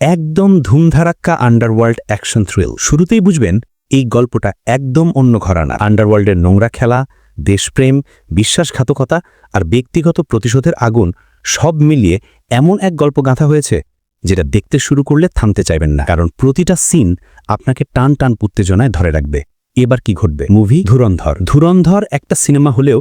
একদম ধুমধারাক্কা underworld action thrill শুরুতেই বুঝবেন, এই গল্পটা একদম অন্য ঘরানা। আন্ডারওয়ার্ল্ডের নোংরা খেলা, দেশপ্রেম, বিশ্বাসঘাতকতা আর ব্যক্তিগত প্রতিশোধের আগুন সব মিলিয়ে এমন এক গল্প গাঁথা হয়েছে, যেটা দেখতে শুরু করলে থামতে চাইবেন না। কারণ প্রতিটা সিন আপনাকে টান টান উত্তেজনায় ধরে রাখবে। এবার কি ঘটবে? মুভি ধুরন্ধর। ধুরন্ধর একটা সিনেমা হলেও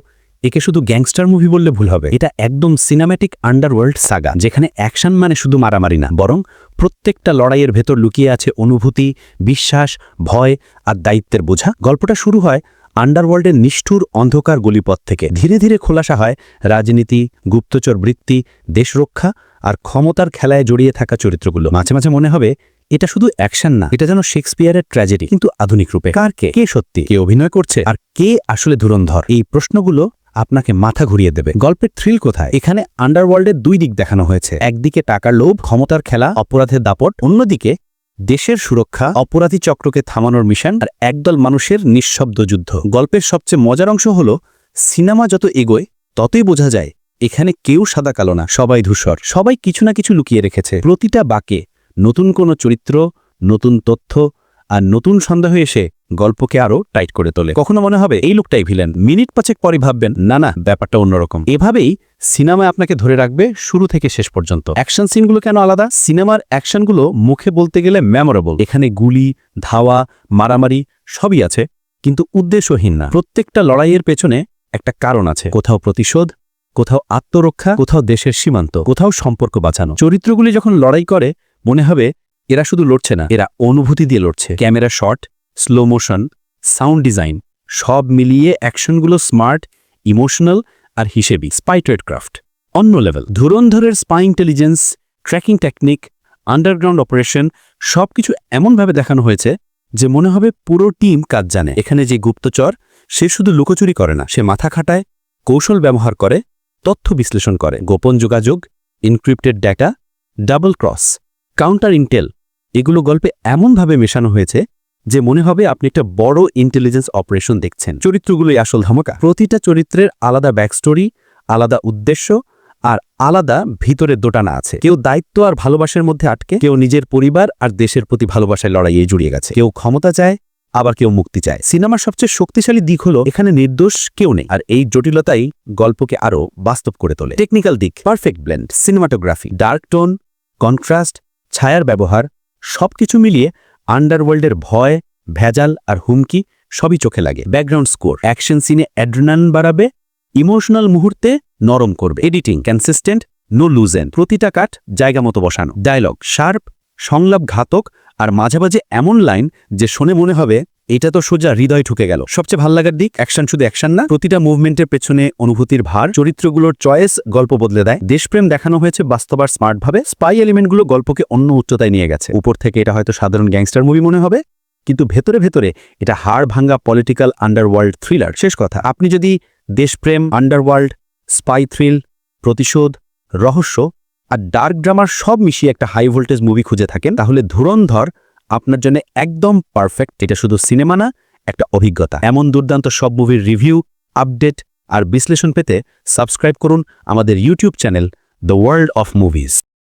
একে শুধু গ্যাংস্টার মুভি বললে ভুল হবে। এটা একদম সিনেম্যাটিক আন্ডারওয়ার্ল্ড সাগা যেখানে অ্যাকশন মানে শুধু মারামারি না, বরং প্রত্যেকটা লড়াইয়ের ভেতর লুকিয়ে আছে অনুভূতি, বিশ্বাস, ভয় আর দায়িত্বের বোঝা। গল্পটা শুরু হয় আন্ডারওয়ার্ল্ডের নিষ্ঠুর অন্ধকার গলিপথ থেকে। ধীরে ধীরে খোলাসা হয় রাজনীতি, গুপ্তচর বৃত্তি, দেশরক্ষা আর ক্ষমতার খেলায় জড়িয়ে থাকা চরিত্রগুলো। মাঝে মাঝে মনে হবে, এটা শুধু অ্যাকশন না, এটা যেন শেক্সপিয়ারের ট্র্যাজেডি কিন্তু আধুনিক রূপে। কার কে? কে সত্যি? কে অভিনয় করছে? আর কে আসলে ধুরন্ধর? এই প্রশ্নগুলো আপনাকে মাথা ঘুরিয়ে দেবে। গল্পের থ্রিল কোথায়? এখানে আন্ডারওয়ার্ল্ডের দুই দিক দেখানো হয়েছে। একদিকে টাকার লোভ, ক্ষমতার খেলা, অপরাধের দাপট। অন্যদিকে দেশের সুরক্ষা, অপরাধী চক্রকে থামানোর মিশন আর একদল মানুষের নিঃশব্দ যুদ্ধ। গল্পের সবচেয়ে মজার অংশ হল, সিনেমা যত এগোয়, ততই বোঝা যায়, এখানে কেউ সাদা কালো না, সবাই ধূসর। সবাই কিছু না কিছু লুকিয়ে রেখেছে। প্রতিটা বাকে নতুন কোনো চরিত্র, নতুন তথ্য আর নতুন সন্দেহ এসে গল্পকে আরও টাইট করে তোলে। কখনো মনে হবে এই লোকটাই ভিলেন। মিনিট পাঁচেক পরে ভাববেন, না না, ব্যাপারটা অন্যরকম। এভাবেই সিনেমায় আপনাকে ধরে রাখবে শুরু থেকে শেষ পর্যন্ত। অ্যাকশন সিনগুলো কেন আলাদা? সিনেমার অ্যাকশনগুলো মুখে বলতে গেলে মেমোরেবল এখানে গুলি, ধাওয়া, মারামারি সবই আছে, কিন্তু উদ্দেশ্যহীন না। প্রত্যেকটা লড়াইয়ের পেছনে একটা কারণ আছে। কোথাও প্রতিশোধ, কোথাও আত্মরক্ষা, কোথাও দেশের সীমান্ত, কোথাও সম্পর্ক বাঁচানো। চরিত্রগুলি যখন লড়াই করে, মনে হবে এরা শুধু লড়ছে না, এরা অনুভূতি দিয়ে লড়ছে। Camera shot slow motion sound design সব মিলিয়ে অ্যাকশনগুলো স্মার্ট, ইমোশনাল আর হিসেবি স্পাইট্রেড ক্রাফট অন্য level ধুরন্ধরের spy intelligence tracking technique underground operation সবকিছু এমনভাবে দেখানো হয়েছে যে মনে হবে পুরো টিম কাজ জানে। এখানে যে গুপ্তচর, সে শুধু লুকোচুরি করে না, সে মাথা খাটায়, কৌশল ব্যবহার করে, তথ্য বিশ্লেষণ করে। গোপন যোগাযোগ encrypted data double cross counter intel এগুলো গল্পে এমনভাবে মেশানো হয়েছে যে মনে হবে আপনি একটা বড় ইন্টেলিজেন্স অপারেশন দেখছেন। চরিত্রগুলোই আসল ধমকা। প্রতিটা চরিত্রের আলাদা ব্যাকস্টোরি আলাদা উদ্দেশ্য আর আলাদা ভিতরের দোটানা আছে। কেউ দায়িত্ব আর ভালোবাসার মধ্যে আটকে, কেউ নিজের পরিবার আর দেশের প্রতি ভালোবাসায় লড়াইয়ে জড়িয়ে গেছে। কেউ ক্ষমতা চায়, আবার কেউ মুক্তি চায়। সিনেমার সবচেয়ে শক্তিশালী দিক হলো, এখানে নির্দোষ কেউ নেই। আর এই জটিলতাই গল্পকে আরও বাস্তব করে তোলে। টেকনিক্যাল দিক perfect blend cinematography dark tone contrast ছায়ার ব্যবহার সবকিছু মিলিয়ে আন্ডারওয়ার্ল্ডের ভয়, ভেজাল আর হুমকি সবই চোখে লাগে। ব্যাকগ্রাউন্ড স্কোর অ্যাকশন সিনে অ্যাড্রিনান বাড়াবে ইমোশনাল মুহূর্তে নরম করবে। এডিটিং কনসিস্টেন্ট নো লুজেন প্রতিটা কাট জায়গা মতো বসানো। ডায়লগ শার্প সংলাপ ঘাতক আর মাঝে মাঝে এমন লাইন যে শুনে মনে হবে এটা তো সোজা হৃদয় ঢুকে গেল। সবচেয়ে ভালো লাগার দিক, অ্যাকশন শুধু অ্যাকশন না, প্রতিটা মুভমেন্টের পেছনে অনুভূতির ভার, চরিত্রগুলোর চয়েস, গল্প বদলে দেয়। দেশপ্রেম দেখানো হয়েছে বাস্তব আর স্মার্টভাবে, স্পাই এলিমেন্টগুলো গল্পকে অন্য উচ্চতায় নিয়ে গেছে। উপর থেকে এটা হয়তো সাধারণ গ্যাংস্টার মুভি মনে হবে, কিন্তু ভেতরে ভেতরে এটা হাড় ভাঙ্গা পলিটিক্যাল আন্ডারওয়ার্ল্ড থ্রিলার। শেষ কথা, আপনি যদি দেশপ্রেম, আন্ডারওয়ার্ল্ড, স্পাই থ্রিল, প্রতিশোধ, রহস্য আর ডার্ক ড্রামার সব মিশিয়ে একটা হাই ভোল্টেজ মুভি খুঁজে থাকেন, তাহলে ধুরন্ধর আপনার জন্য একদম পারফেক্ট এটা শুধু সিনেমা না, একটা অভিজ্ঞতা। এমন দুর্দান্ত সব মুভির রিভিউ আপডেট আর বিশ্লেষণ পেতে সাবস্ক্রাইব করুন আমাদের YouTube channel the world of movies